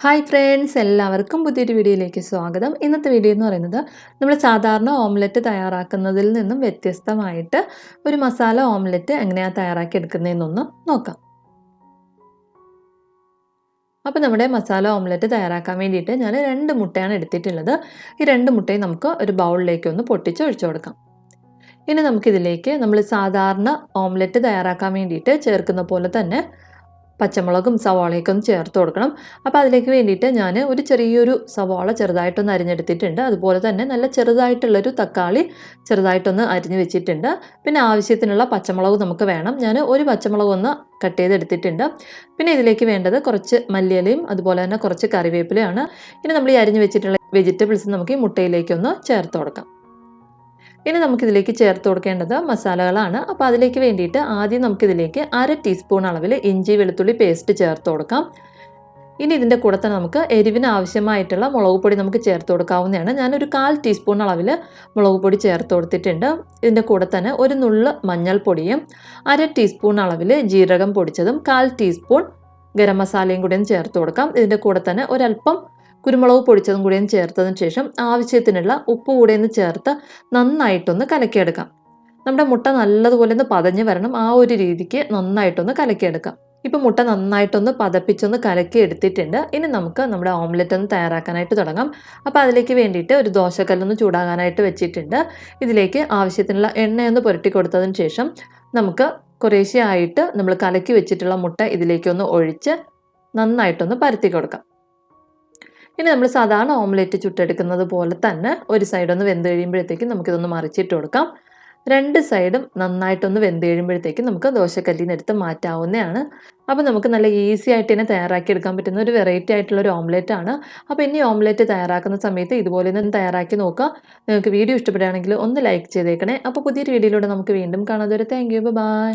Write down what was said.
Hi friends എല്ലാവർക്കും പുതിയൊരു വീഡിയോയിലേക്ക് സ്വാഗതം. ഇന്നത്തെ വീഡിയോ എന്ന് പറയുന്നത് നമ്മൾ സാധാരണ ഓംലെറ്റ് തയ്യാറാക്കുന്നതിൽ നിന്നും വ്യത്യസ്തമായിട്ട് ഒരു മസാല ഓംലെറ്റ് എങ്ങനെയാണ് തയ്യാറാക്കി എടുക്കുന്നതെന്നൊന്ന് നോക്കാം. അപ്പോൾ നമ്മുടെ മസാല ഓംലെറ്റ് തയ്യാറാക്കാൻ വേണ്ടിയിട്ട് ഞാൻ രണ്ട് മുട്ടയാണ് എടുത്തിട്ടുള്ളത്. ഈ രണ്ട് മുട്ടയും നമുക്ക് ഒരു ബൗളിലേക്ക് ഒന്ന് പൊട്ടിച്ച് ഒഴിച്ചു കൊടുക്കാം. ഇനി നമുക്കിതിലേക്ക് നമ്മൾ സാധാരണ ഓംലെറ്റ് തയ്യാറാക്കാൻ വേണ്ടിയിട്ട് ചേർക്കുന്ന പോലെ തന്നെ പച്ചമുളകും സവാളയൊക്കെ ഒന്ന് ചേർത്ത് കൊടുക്കണം. അപ്പോൾ അതിലേക്ക് വേണ്ടിയിട്ട് ഞാൻ ഒരു ചെറിയൊരു സവാള ചെറുതായിട്ടൊന്ന് അരിഞ്ഞെടുത്തിട്ടുണ്ട്. അതുപോലെ തന്നെ നല്ല ചെറുതായിട്ടുള്ളൊരു തക്കാളി ചെറുതായിട്ടൊന്ന് അരിഞ്ഞ് വെച്ചിട്ടുണ്ട്. പിന്നെ ആവശ്യത്തിനുള്ള പച്ചമുളക് നമുക്ക് വേണം. ഞാൻ ഒരു പച്ചമുളക് ഒന്ന് കട്ട് ചെയ്തെടുത്തിട്ടുണ്ട്. പിന്നെ ഇതിലേക്ക് വേണ്ടത് കുറച്ച് മല്ലിയലയും അതുപോലെ തന്നെ കുറച്ച് കറിവേപ്പിലയാണ്. ഇനി നമ്മൾ ഈ അരിഞ്ഞ് വെച്ചിട്ടുള്ള വെജിറ്റബിൾസ് നമുക്ക് ഈ മുട്ടയിലേക്കൊന്ന് ചേർത്ത് കൊടുക്കാം. ഇനി നമുക്കിതിലേക്ക് ചേർത്ത് കൊടുക്കേണ്ടത് മസാലകളാണ്. അപ്പോൾ അതിലേക്ക് വേണ്ടിയിട്ട് ആദ്യം നമുക്കിതിലേക്ക് അര ടീസ്പൂൺ അളവിൽ ഇഞ്ചി വെളുത്തുള്ളി പേസ്റ്റ് ചേർത്ത് കൊടുക്കാം. ഇനി ഇതിന്റെ കൂടെ തന്നെ നമുക്ക് എരിവിന് ആവശ്യമായിട്ടുള്ള മുളക് പൊടി നമുക്ക് ചേർത്ത് കൊടുക്കാവുന്നതാണ്. ഞാനൊരു കാൽ ടീസ്പൂൺ അളവിൽ മുളക് പൊടി ചേർത്ത് കൊടുത്തിട്ടുണ്ട്. ഇതിന്റെ കൂടെ തന്നെ ഒരു നുള്ള് മഞ്ഞൾപ്പൊടിയും അര ടീസ്പൂൺ അളവിൽ ജീരകം പൊടിച്ചതും കാൽ ടീസ്പൂൺ ഗരം മസാലയും കൂടി ചേർത്ത് കൊടുക്കാം. ഇതിന്റെ കൂടെ തന്നെ ഒരല്പം കുരുമുളക് പൊടിച്ചതും കൂടിയും ചേർത്തതിന് ശേഷം ആവശ്യത്തിനുള്ള ഉപ്പ് കൂടെ ഒന്ന് ചേർത്ത് നന്നായിട്ടൊന്ന് കലക്കിയെടുക്കാം. നമ്മുടെ മുട്ട നല്ലതുപോലെ ഒന്ന് പതഞ്ഞ് വരണം. ആ ഒരു രീതിക്ക് നന്നായിട്ടൊന്ന് കലക്കിയെടുക്കാം. ഇപ്പം മുട്ട നന്നായിട്ടൊന്ന് പതപ്പിച്ചൊന്ന് കലക്കി എടുത്തിട്ടുണ്ട് ഇനി നമുക്ക് നമ്മുടെ ഓംലെറ്റ് ഒന്ന് തയ്യാറാക്കാനായിട്ട് തുടങ്ങാം. അപ്പോൾ അതിലേക്ക് വേണ്ടിയിട്ട് ഒരു ദോശക്കല്ലൊന്ന് ചൂടാകാനായിട്ട് വെച്ചിട്ടുണ്ട്. ഇതിലേക്ക് ആവശ്യത്തിനുള്ള എണ്ണയൊന്ന് പുരട്ടി കൊടുത്തതിന് ശേഷം നമുക്ക് കുറേശ്ശെയായിട്ട് നമ്മൾ കലക്കി വെച്ചിട്ടുള്ള മുട്ട ഇതിലേക്കൊന്ന് ഒഴിച്ച് നന്നായിട്ടൊന്ന് പരത്തി കൊടുക്കാം. ഇനി നമ്മൾ സാധാരണ ഓംലെറ്റ് ചുട്ടെടുക്കുന്നത് പോലെ തന്നെ ഒരു സൈഡൊന്ന് ഒന്ന് വെന്ത് കഴിയുമ്പോഴത്തേക്കും നമുക്കിതൊന്ന് മറിച്ചിട്ട് കൊടുക്കാം. രണ്ട് സൈഡും നന്നായിട്ടൊന്ന് വെന്ത് കഴിയുമ്പോഴത്തേക്കും നമുക്ക് ദോശക്കല്ലിന് എടുത്ത് മാറ്റാവുന്നതാണ്. അപ്പോൾ നമുക്ക് നല്ല ഈസി ആയിട്ട് തന്നെ തയ്യാറാക്കി എടുക്കാൻ പറ്റുന്ന ഒരു വെറൈറ്റി ആയിട്ടുള്ള ഒരു ഓംലെറ്റ് ആണ്. അപ്പോൾ ഇനി ഓംലെറ്റ് തയ്യാറാക്കുന്ന സമയത്ത് ഇതുപോലെ തന്നെ തയ്യാറാക്കി നോക്കുക നിങ്ങൾക്ക് വീഡിയോ ഇഷ്ടപ്പെടുകയാണെങ്കിൽ ഒന്ന് ലൈക്ക് ചെയ്തേക്കണേ. അപ്പോൾ പുതിയൊരു വീഡിയോയിലൂടെ നമുക്ക് വീണ്ടും കാണാതെ ഒരു താങ്ക് യു ബൈ